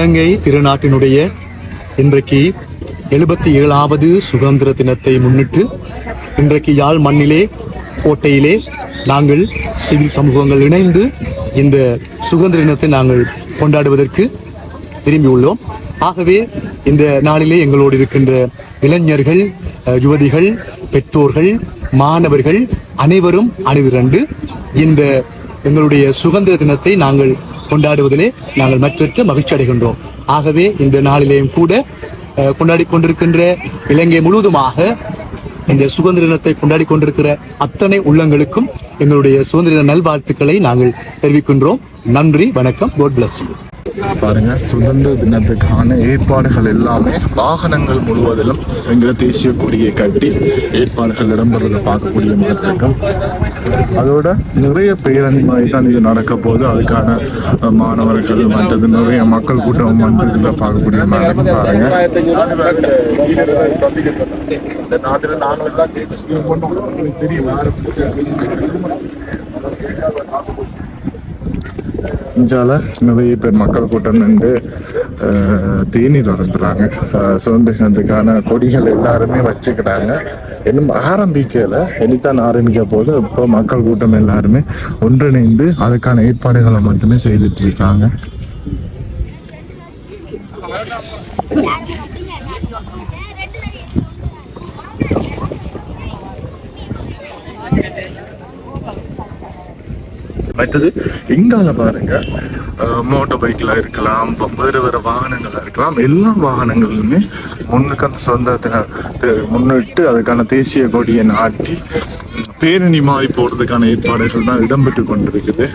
இலங்கை திருநாட்டினுடைய இன்றைக்கு எழுபத்தி ஏழாவது சுதந்திர தினத்தை முன்னிட்டு இன்றைக்கு யாழ் மண்ணிலே கோட்டையிலே நாங்கள் சிவில் சமூகங்கள் இணைந்து இந்த சுதந்திர தினத்தை நாங்கள் கொண்டாடுவதற்கு திரும்பியுள்ளோம் ஆகவே இந்த நாளிலே எங்களோடு இருக்கின்ற இளைஞர்கள் யுவதிகள் பெற்றோர்கள் மாணவர்கள் அனைவரும் அணிதிரண்டு இந்த எங்களுடைய சுதந்திர தினத்தை நாங்கள் கொண்டாடுவதிலே நாங்கள் மற்றற்ற மகிழ்ச்சி அடைகின்றோம். ஆகவே இந்த நாளிலேயும் கூட கொண்டாடி கொண்டிருக்கின்ற இலங்கை முழுவதுமாக இந்த சுதந்திர தினத்தை கொண்டாடி கொண்டிருக்கிற அத்தனை உள்ளங்களுக்கும் எங்களுடைய சுதந்திர நல்வாழ்த்துக்களை நாங்கள் தெரிவிக்கின்றோம். நன்றி வணக்கம். கோட் பிளஸ் யூ பாருங்க சுதந்திர தினத்துக்கான ஏற்பாடுகள் எல்லாமே வாகனங்கள் முழுவதிலும் எங்களை தேசிய கொடியை கட்டி ஏற்பாடுகள் இடம்பெறத பார்க்கக்கூடிய மாதிரி இருக்கும். அதோட நிறைய பேரணி மாதிரி தான் இது நடக்க போது அதுக்கான மாணவர்கள் மற்றது நிறைய மக்கள் கூட்டம் வந்து பார்க்கக்கூடிய மாதிரி பாருங்க. இந்த நாட்டில் நாங்கள் தெரியும் இஞ்சால நிறைய பேர் மக்கள் கூட்டம் நின்று தேனி திறந்துறாங்க சுதந்திரத்துக்கான கொடிகள் எல்லாருமே வச்சுக்கிறாங்க. இன்னும் ஆரம்பிக்கல. இனித்தான் ஆரம்பிக்க போது இப்போ மக்கள் கூட்டம் எல்லாருமே ஒன்றிணைந்து அதுக்கான ஏற்பாடுகளை மட்டுமே செய்துட்டு இருக்காங்க. மற்றது இங்கால பாருங்க. மோட்டார் பைக்ல இருக்கலாம் வேறு வேறு வாகனங்களாக இருக்கலாம். எல்லா வாகனங்களுமே முன்னுக்கு அந்த சுதந்திரத்தின முன்னிட்டு அதுக்கான தேசிய கொடியை நாட்டி பேரணி மாறி போறதுக்கான ஏற்பாடுகள் தான் இடம்பெற்று கொண்டிருக்குது.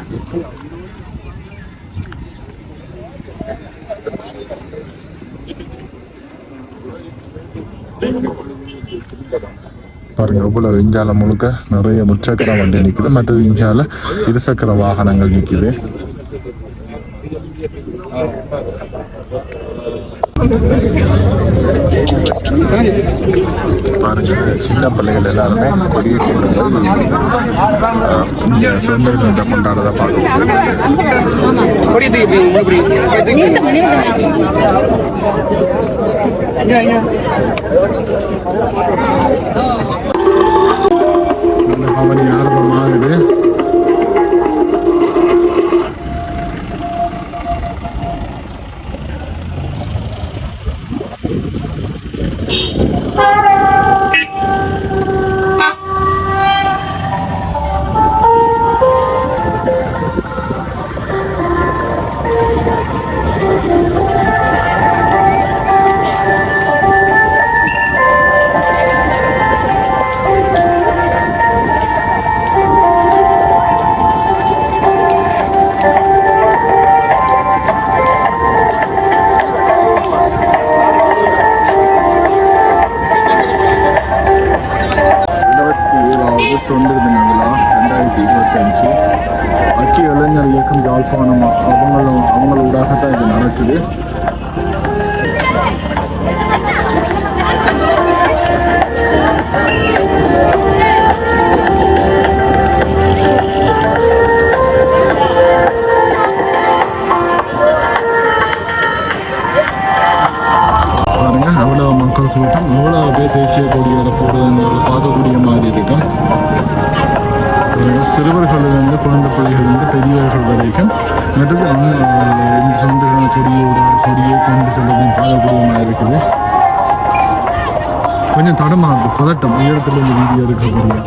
பாருங்க இவ்வளவு இந்தியால முழுக்க நிறைய முச்சக்கர வண்டி நிக்குது. மற்றது இந்தியால இருசக்கர வாகனங்கள் நிக்குது. பாருங்க சின்ன பிள்ளைகள் எல்லாருமே கொடியை கொண்டு போய் சுதந்திர தினத்தை கொண்டாடத பார்க்க பவனி ஆரம்பமாகுது உயரத்தில் இந்த வீடியோ எடுக்கக்கூடிய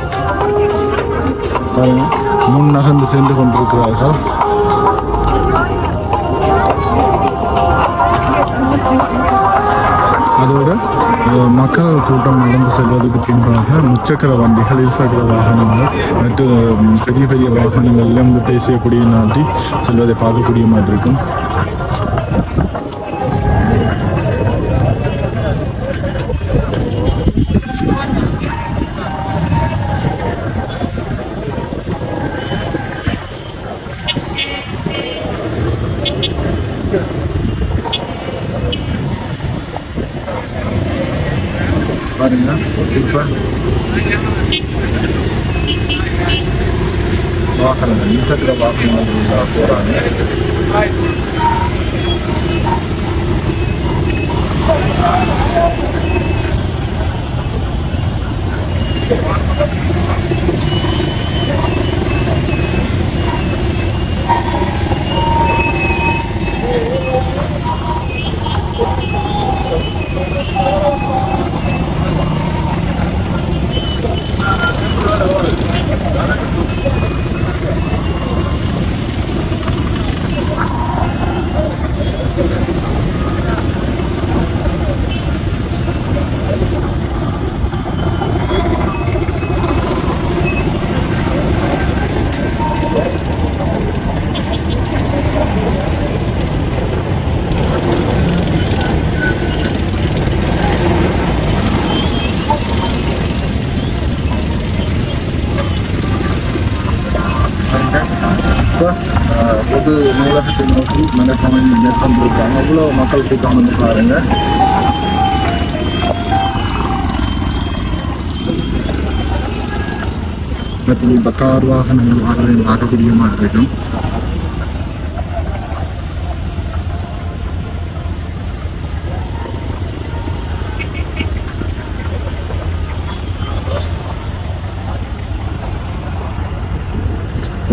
பாருங்க முன் நகர்ந்து சென்று கொண்டிருக்கிறார்கள். அதோட மக்கள் கூட்டம் நடந்து செல்வதற்கு பின்பாக முச்சக்கர வண்டிகள் இருசக்கர வாகனங்கள் மற்ற பெரிய பெரிய வாகனங்கள்ல இந்த தேசிய கொடியை நாட்டி செல்வதை பார்க்கக்கூடிய மாதிரி இருக்கும் பாருங்க இப்ப வாகனங்கள் இருசக்கர வாகனங்கள் போறாங்க பொது நூலகத்தை நோக்கி மனப்பான்மை மேற்கொண்டிருக்காங்க. அவ்வளோ மக்கள் கூட்டம் வந்து பாருங்க. மற்றும் வாகனங்கள் வாகனங்கள் வாகன நாகபிரியமாக இருக்கும்.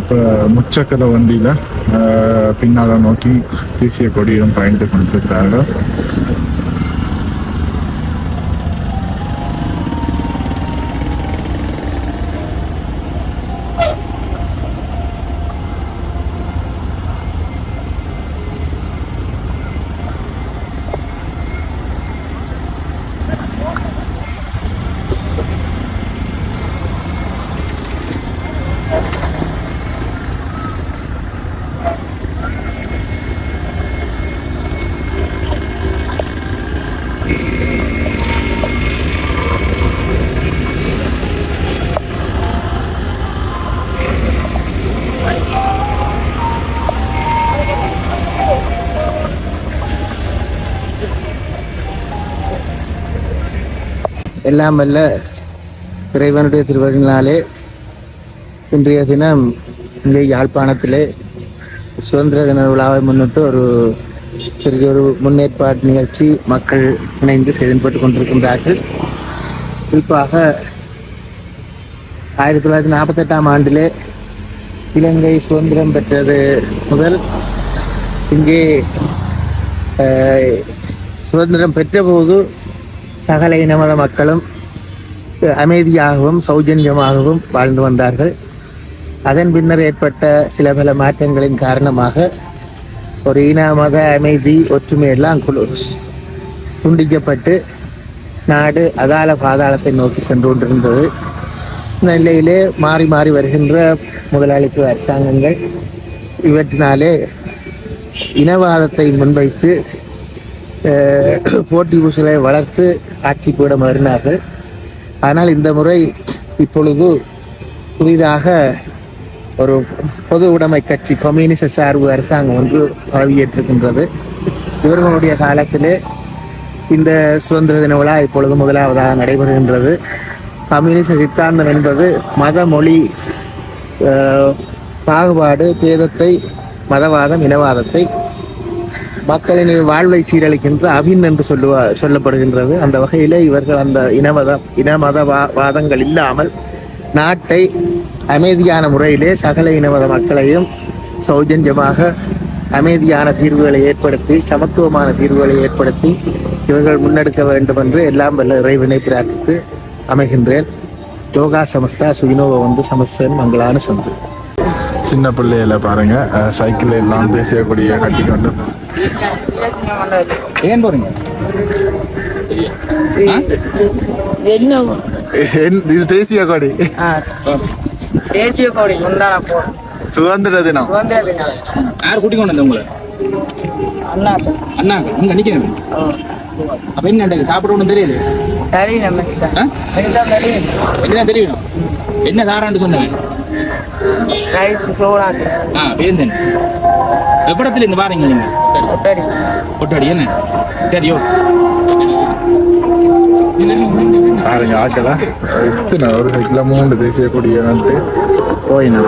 இப்போ முச்சக்கர வண்டியில் பின்னால் நோக்கி தேசிய கொடியிடம் பயணித்து கொண்டிருக்கிறார்கள். எல்லாம் வல்ல இறைவனுடைய திருவருளினாலே இன்றைய தினம் இங்கே யாழ்ப்பாணத்திலே சுதந்திர தின விழாவை முன்னிட்டு ஒரு சிறிய ஒரு முன்னேற்பாடு நிகழ்ச்சி மக்கள் இணைந்து செயல்பட்டு கொண்டிருக்கின்றார்கள். குறிப்பாக ஆயிரத்தி தொள்ளாயிரத்தி நாற்பத்தெட்டாம் ஆண்டிலே இலங்கை சுதந்திரம் பெற்றது முதல் இங்கே சுதந்திரம் பெற்றபோது சகல இனமத மக்களும் அமைதியாகவும் சௌஜன்யமாகவும் வாழ்ந்து வந்தார்கள். அதன் பின்னர் ஏற்பட்ட சில பல மாற்றங்களின் காரணமாக ஒரு இன மத அமைதி ஒற்றுமை எல்லாம் துண்டிக்கப்பட்டு நாடு அகால பாதாளத்தை நோக்கி சென்று கொண்டிருந்தது. இந்த நிலையிலே மாறி மாறி வருகின்ற முதலாளித்துவ அரசாங்கங்கள் இவற்றினாலே இனவாதத்தை முன்வைத்து போட்டி பூசலை வளர்த்து ஆட்சி பீடம் வருகிறார்கள் ஆனால் இந்த முறை இப்பொழுது புதிதாக ஒரு பொது உடைமை கட்சி கம்யூனிச சார்பு அரசாங்கம் ஒன்று பதவியேற்றிருக்கின்றது. இவர்களுடைய காலத்திலே இந்த சுதந்திர தின விழா இப்பொழுது முதலாவதாக நடைபெறுகின்றது. கம்யூனிச சித்தாந்தம் என்பது மத மொழி பாகுபாடு பேதத்தை மதவாதம் இனவாதத்தை மக்களின் வாழ்வை சீரழிக்கின்ற அபின் என்று சொல்லுவா சொல்லப்படுகின்றது. அந்த வகையிலே இவர்கள் அந்த இனமத இனமத வா- வாதங்கள் இல்லாமல் நாட்டை அமைதியான முறையிலே சகல இனமத மக்களையும் சௌஜன்யமாக அமைதியான தீர்வுகளை ஏற்படுத்தி சமத்துவமான தீர்வுகளை ஏற்படுத்தி இவர்கள் முன்னெடுக்க வேண்டும் என்று எல்லாம் வல்ல இறைவனை பிரார்த்தித்து அமைகின்றேன். யோகா சமஸ்தா சுகினோவ வந்து சமஸ்தன் மங்களான சந்து. சின்ன பிள்ளையில பாருங்க. சைக்கிள் எல்லாம் தேசிய கொடியை கட்டிக்கொண்டு. ஏன் போறீங்க? என்ன? என்- இது தேசிய கொடி. ஆ, தேசிய கொடி போறோம் சுதந்திர தினம். சுதந்திர தினம். யார் கூட்டி கொண்டு வந்த உங்களை? அண்ணா. அண்ணா இங்க நிக்கிறேன். அப்ப என்ன சாப்பிட ஒண்ணும் தெரியுது? கிட்ட தெரியும். தெரியணும் என்ன தாரான்னு சொன்னேன். ஆ பேருந்தேன் எப்படத்துல இருந்து பாருங்க நீங்க. சரி. கொட்டாடி என்ன? சரியோ பாருங்க ஆக்கல இத்தனை ஒரு சைக்கிள மூன்று தேசிய நட்டு போயினா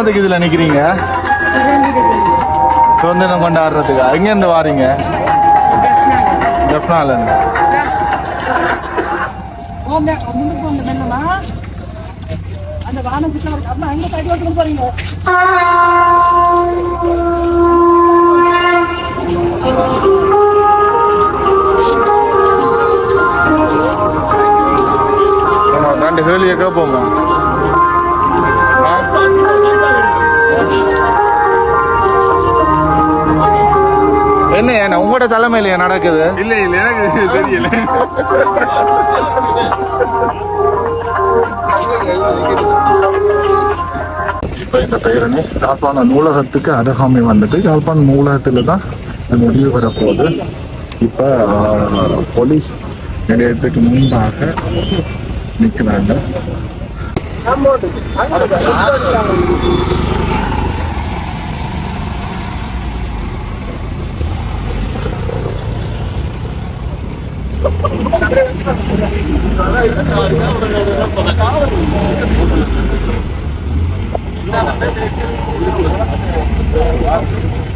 என்னதுக்கு இதில் நிற்கிறீங்க சுதந்திரம் கொண்டாடுறதுக்கு? எங்க இருந்து வாரீங்க? ஜப்னால இருந்து ஆமா, நன்றி ரெண்டு கேள்வியை கேட்போமா உங்களோட தலைமையில நடக்குது? இல்ல இல்ல எனக்கு தெரியல. இப்போ இந்த பேரணி யாழ்ப்பாண நூலகத்துக்கு அருகாமை வந்துட்டு யாழ்ப்பாண நூலகத்தில் தான் இது முடிவு வரப்போகுது. இப்போ போலீஸ் நிலையத்துக்கு முன்பாக நிற்கிறாங்க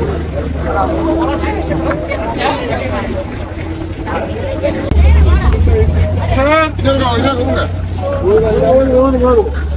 吃，先一下东西。我我。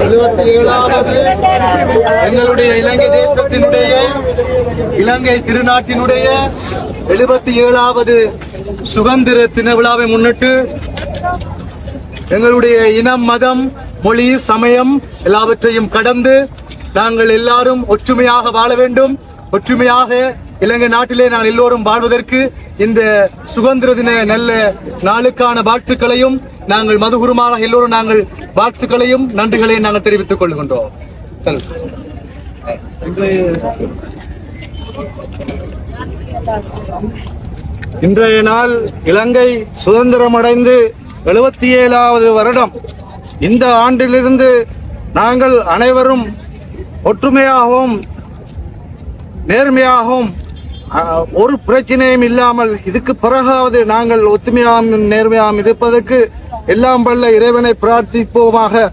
எழுபத்தி ஏழாவது எங்களுடைய இலங்கை தேசத்தினுடைய இலங்கை திருநாட்டினுடைய எழுபத்தி ஏழாவது சுதந்திர தின விழாவை முன்னிட்டு எங்களுடைய இனம் மதம் மொழி சமயம் எல்லாவற்றையும் கடந்து நாங்கள் எல்லாரும் ஒற்றுமையாக வாழ வேண்டும். ஒற்றுமையாக இலங்கை நாட்டிலே நாங்கள் எல்லோரும் வாழ்வதற்கு இந்த சுதந்திர தின நல்ல நாளுக்கான வாழ்த்துக்களையும் நாங்கள் மதுகுருமாக எல்லோரும் நாங்கள் வாழ்த்துக்களையும் நன்றிகளையும் நாங்கள் தெரிவித்துக் கொள்கின்றோம். இன்றைய நாள் இலங்கை சுதந்திரமடைந்து எழுபத்தி ஏழாவது வருடம். இந்த ஆண்டிலிருந்து நாங்கள் அனைவரும் ஒற்றுமையாகவும் நேர்மையாகவும் ஒரு பிரச்சனையும் இல்லாமல் இதுக்கு பிறகாவது நாங்கள் ஒத்துமையாம் நேர்மையாம் இருப்பதற்கு எல்லாம் பல்ல இறைவனை பிரார்த்திப்போமாக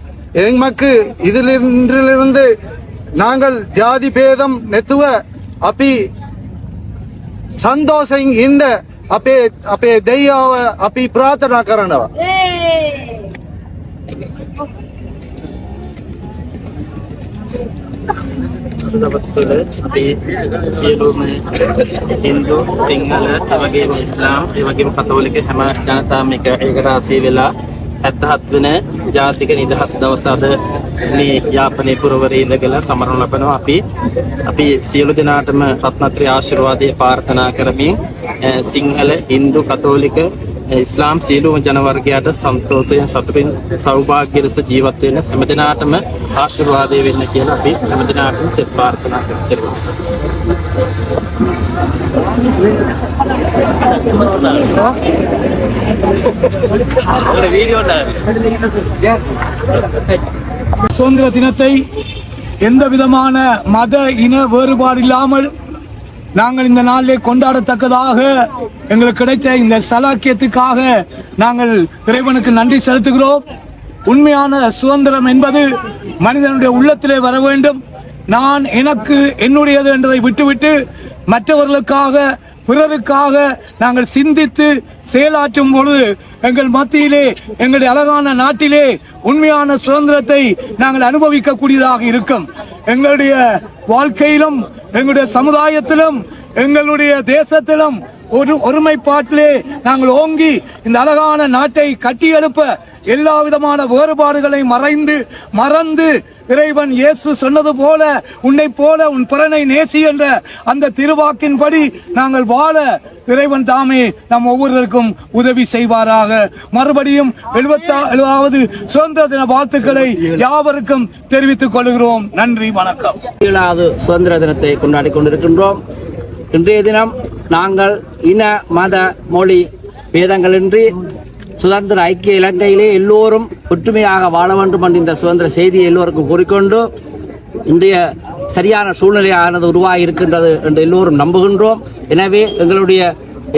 எமக்கு இதிலிருந்து நாங்கள் ஜாதி பேதம் நெத்துவ அப்பி சந்தோஷம் இந்த அப்பே அப்பே தெய்யாவ அப்பி பிரார்த்தனா கரணவ Thank you. අද දවස් තුළ අපි සියලුම හින්දු සිංහල එවගේම ඉස්ලාම් එවගේම කතෝලික හැම ජනතාවම එක ඒකට ආසී වෙලා 77 වෙනි ජාතික නිදහස් දවස අද මේ යාපනයේ පුරවරේ ඉඳලා සමරන ලබනවා. අපි අපි සියලු දෙනාටම රත්නත්‍රි ආශිර්වාදයේ ප්‍රාර්ථනා කරමින් සිංහල හින්දු කතෝලික ඉස්ලාම් සියලුම ජන වර්ගයාට සන්තෝෂයෙන් සතුටින් සෞභාග්‍ය ලෙස ජීවත් වෙන්න හැම දිනාටම ආශිර්වාදය වෙන්න කියලා අපි හැම දිනාටම සෙත් ප්‍රාර්ථනා කරමු. சுதந்திர தினத்தை எந்த விதமான மத இன வேறுபாடு இல்லாமல் நாங்கள் இந்த நாளிலே கொண்டாடத்தக்கதாக எங்களுக்கு கிடைத்த இந்த சலாக்கியத்துக்காக நாங்கள் இறைவனுக்கு நன்றி செலுத்துகிறோம். உண்மையான சுதந்திரம் என்பது மனிதனுடைய உள்ளத்திலே வர வேண்டும். நான் எனக்கு என்னுடையது என்பதை விட்டுவிட்டு மற்றவர்களுக்காக பிறருக்காக நாங்கள் சிந்தித்து செயலாற்றும் பொழுது எங்கள் மத்தியிலே எங்களுடைய அழகான நாட்டிலே உண்மையான சுதந்திரத்தை நாங்கள் அனுபவிக்கக்கூடியதாக இருக்கும். எங்களுடைய வாழ்க்கையிலும் எங்களுடைய சமுதாயத்திலும் எங்களுடைய தேசத்திலும் ஒரு ஒருமைப்பாட்டிலே நாங்கள் ஓங்கி இந்த அழகான நாட்டை கட்டியெழுப்ப எல்லா விதமான வேறுபாடுகளை மறைந்து மறந்து இறைவன் இயேசு சொன்னது போல உன்னை போல உன் பிறனை நேசி என்ற அந்த திருவாக்கின்படி நாங்கள் வாழ இறைவன் தாமே நம் ஒவ்வொருவருக்கும் உதவி செய்வாராக. மறுபடியும் எழுபத்தா எழுபதாவது சுதந்திர தின வாழ்த்துக்களை யாவருக்கும் தெரிவித்துக் கொள்கிறோம். நன்றி வணக்கம். ஏழாவது சுதந்திர தினத்தை கொண்டாடி கொண்டிருக்கின்றோம். இன்றைய தினம் நாங்கள் இன மத மொழி வேதங்களின்றி சுதந்திர ஐக்கிய இலங்கையிலே எல்லோரும் ஒற்றுமையாக வாழ வேண்டும் என்ற இந்த சுதந்திர செய்தியை எல்லோருக்கும் கூறிக்கொண்டு இன்றைய சரியான சூழ்நிலையானது உருவாகி இருக்கின்றது என்று எல்லோரும் நம்புகின்றோம். எனவே எங்களுடைய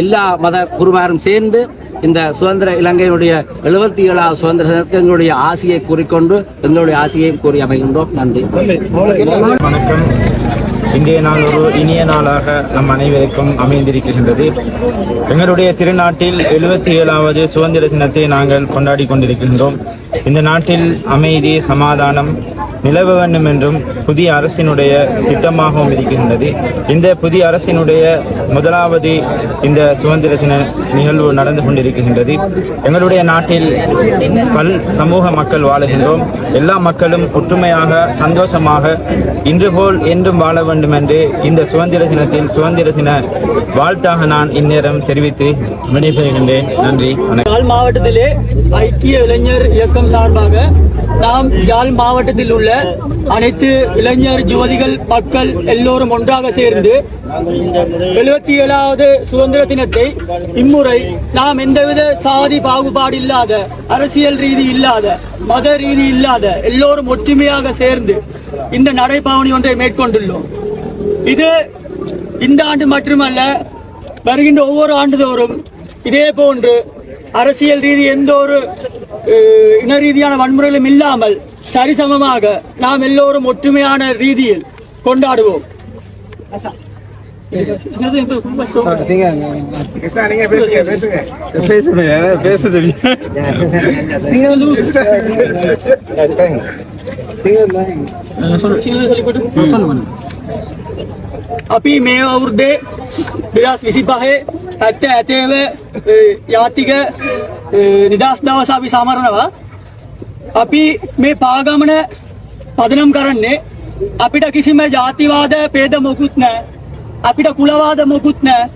எல்லா மத குருமாரும் சேர்ந்து இந்த சுதந்திர இலங்கையினுடைய எழுபத்தி ஏழாவது சுதந்திர தினத்துக்கு எங்களுடைய ஆசையை கூறிக்கொண்டு எங்களுடைய ஆசையையும் கூறி அமைகின்றோம். நன்றி. வணக்கம். இன்றைய நாள் ஒரு இனிய நாளாக நம் அனைவருக்கும் அமைந்திருக்கின்றது. எங்களுடைய திருநாட்டில் எழுபத்தி ஏழாவது சுதந்திர தினத்தை நாங்கள் கொண்டாடி கொண்டிருக்கின்றோம். இந்த நாட்டில் அமைதி சமாதானம் நிலவ வேண்டும் என்றும் புதிய அரசினுடைய திட்டமாகவும் இருக்கின்றது. இந்த புதிய அரசினுடைய முதலாவது இந்த சுதந்திர தின நிகழ்வு நடந்து கொண்டிருக்கின்றது. எங்களுடைய நாட்டில் பல் சமூக மக்கள் வாழுகின்றோம். எல்லா மக்களும் ஒற்றுமையாக சந்தோஷமாக இன்று போல் என்றும் வாழ வேண்டும் என்று இந்த சுதந்திர தினத்தில் சுதந்திர தின வாழ்த்தாக நான் இந்நேரம் தெரிவித்து விடைபெறுகின்றேன். நன்றி வணக்கம். மாவட்டத்திலே ஐக்கிய இளைஞர் இயக்கம் சார்பாக நாம் யாழ் மாவட்டத்தில் உள்ள அனைத்து இளைஞர் யுவதிகள் மக்கள் எல்லோரும் ஒன்றாக சேர்ந்து எழுபத்தி ஏழாவது சுதந்திர தினத்தை இம்முறை நாம் எந்தவித சாதி பாகுபாடு இல்லாத அரசியல் ரீதி இல்லாத மத ரீதி இல்லாத எல்லோரும் ஒற்றுமையாக சேர்ந்து இந்த நடைபாவனி ஒன்றை மேற்கொண்டுள்ளோம். இது இந்த ஆண்டு மட்டுமல்ல வருகின்ற ஒவ்வொரு ஆண்டுதோறும் இதே போன்று அரசியல் ரீதி எந்த ஒரு இன ரீதியான வன்முறைகளும் இல்லாமல் சரிசமமாக நாம் எல்லோரும் ஒற்றுமையான ரீதியில் கொண்டாடுவோம். අපි මේ අවුරුද්දේ දෙදස් විසි පහේ ඇත්ත ඇතේව යාතික නිදස් දවස අපි සමරනවා. අපි මේ පාගමන පදනම් කරන්නේ අපිට කිසිම ජාතිවාද පේද මොකුත් නෑ. අපිට කුලවාද මොකුත් නෑ.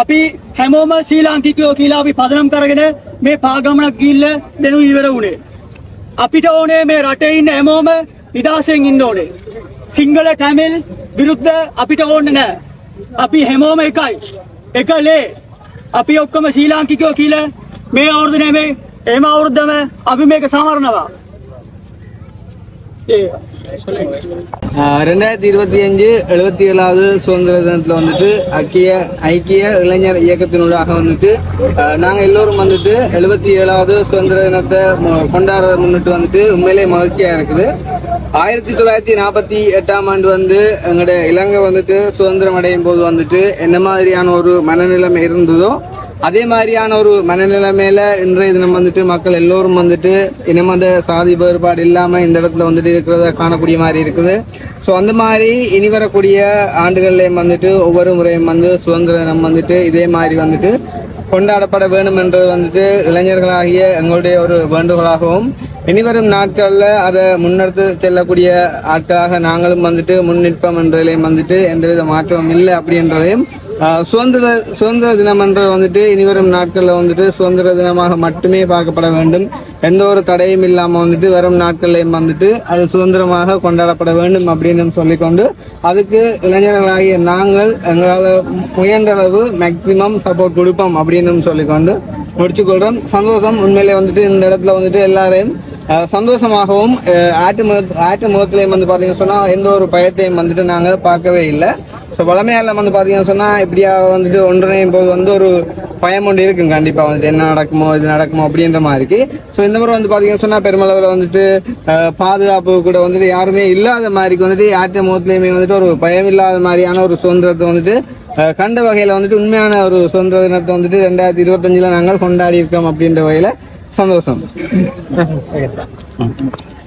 අපි හැමෝම ශ්‍රී ලාංකිකයෝ කියලා අපි පදනම් කරගෙන මේ පාගමනක් ගිල්ල දෙනු ඉවර වුණේ. අපිට ඕනේ මේ රටේ ඉන්න හැමෝම නිදහසෙන් ඉන්න ඕනේ. සිංහල ටැමිල් විරුද්ධ අපිට ඕන්න නෑ අපි හැමෝම එකයි. එකලේ අපි ඔක්කොම ශ්‍රී ලාංකිකයෝ කියලා මේ අවුරුදු නෙමෙයි එම අවුරුද්දම අපි මේක සමරනවා. ඒ ரெண்டாயிரத்தி இருபத்தி அஞ்சு எழுபத்தி ஏழாவது சுதந்திர தினத்தில் வந்துட்டு ஐக்கிய ஐக்கிய இளைஞர் இயக்கத்தினூடாக வந்துட்டு நாங்கள் எல்லோரும் வந்துட்டு எழுபத்தி ஏழாவது சுதந்திர தினத்தை மு- கொண்டாடுறத முன்னிட்டு வந்துட்டு உண்மையிலே மகிழ்ச்சியாக இருக்குது. ஆயிரத்தி தொள்ளாயிரத்தி நாற்பத்தி எட்டாம் ஆண்டு வந்து எங்களுடைய இலங்கை வந்துட்டு சுதந்திரம் அடையும் போது வந்துட்டு என்ன மாதிரியான ஒரு மனநிலைமை இருந்ததோ அதே மாதிரியான ஒரு மனநிலைமையில இன்றைய தினம் வந்துட்டு மக்கள் எல்லோரும் வந்துட்டு இனமத சாதி வேறுபாடு இல்லாம இந்த இடத்துல வந்துட்டு இருக்கிறத காணக்கூடிய மாதிரி இருக்குது. ஸோ அந்த மாதிரி இனி வரக்கூடிய ஆண்டுகள்லையும் வந்துட்டு ஒவ்வொரு முறையும் வந்து சுதந்திர தினம் வந்துட்டு இதே மாதிரி வந்துட்டு கொண்டாடப்பட வேண்டும் என்றது வந்துட்டு இளைஞர்களாகிய எங்களுடைய ஒரு வேண்டுகோளாகவும் இனிவரும் நாட்களில் அதை முன்னெடுத்து செல்லக்கூடிய ஆட்களாக நாங்களும் வந்துட்டு முன்னிற்போம் என்றதிலையும் வந்துட்டு எந்தவித மாற்றமும் இல்லை அப்படின்றதையும் சுதந்திர சுதந்திர தினம் என்று வந்துட்டு இனிவரும் நாட்களில் வந்துட்டு சுதந்திர தினமாக மட்டுமே பார்க்கப்பட வேண்டும். எந்த ஒரு தடையும் இல்லாமல் வந்துட்டு வரும் நாட்கள்லையும் வந்துட்டு அது சுதந்திரமாக கொண்டாடப்பட வேண்டும் அப்படின்னு சொல்லிக்கொண்டு அதுக்கு இளைஞர்களாகிய நாங்கள் எங்களால் முயன்ற அளவு மேக்சிமம் சப்போர்ட் கொடுப்போம் அப்படின்னு சொல்லிக்கொண்டு முடிச்சுக்கொள்கிறோம் சந்தோஷம். உண்மையிலே வந்துட்டு இந்த இடத்துல வந்துட்டு எல்லாரையும் சந்தோஷமாகவும் ஆட்டு முக ஆட்டு முகத்திலையும் வந்து பார்த்தீங்கன்னு சொன்னால் எந்த ஒரு பயத்தையும் வந்துட்டு நாங்கள் பார்க்கவே இல்லை. ஸோ வளமையால் வந்து பார்த்தீங்கன்னு சொன்னால் இப்படியா வந்துட்டு ஒன்றிணையும் போது வந்து ஒரு பயம் ஒன்று இருக்கும் கண்டிப்பாக வந்துட்டு என்ன நடக்குமோ இது நடக்குமோ அப்படின்ற மாதிரி. ஸோ இந்த முறை வந்து பார்த்தீங்கன்னு சொன்னால் பெருமளவில் வந்துட்டு பாதுகாப்பு கூட வந்துட்டு யாருமே இல்லாத மாதிரிக்கு வந்துட்டு ஆட்டு முகத்துலையுமே வந்துட்டு ஒரு பயம் இல்லாத மாதிரியான ஒரு சுதந்திரத்தை வந்துட்டு கண்ட வகையில் வந்துட்டு உண்மையான ஒரு சுதந்திர தினத்தை வந்துட்டு ரெண்டாயிரத்தி இருபத்தஞ்சில் நாங்கள் கொண்டாடி இருக்கோம் அப்படின்ற வகையில் சந்தோஷம்.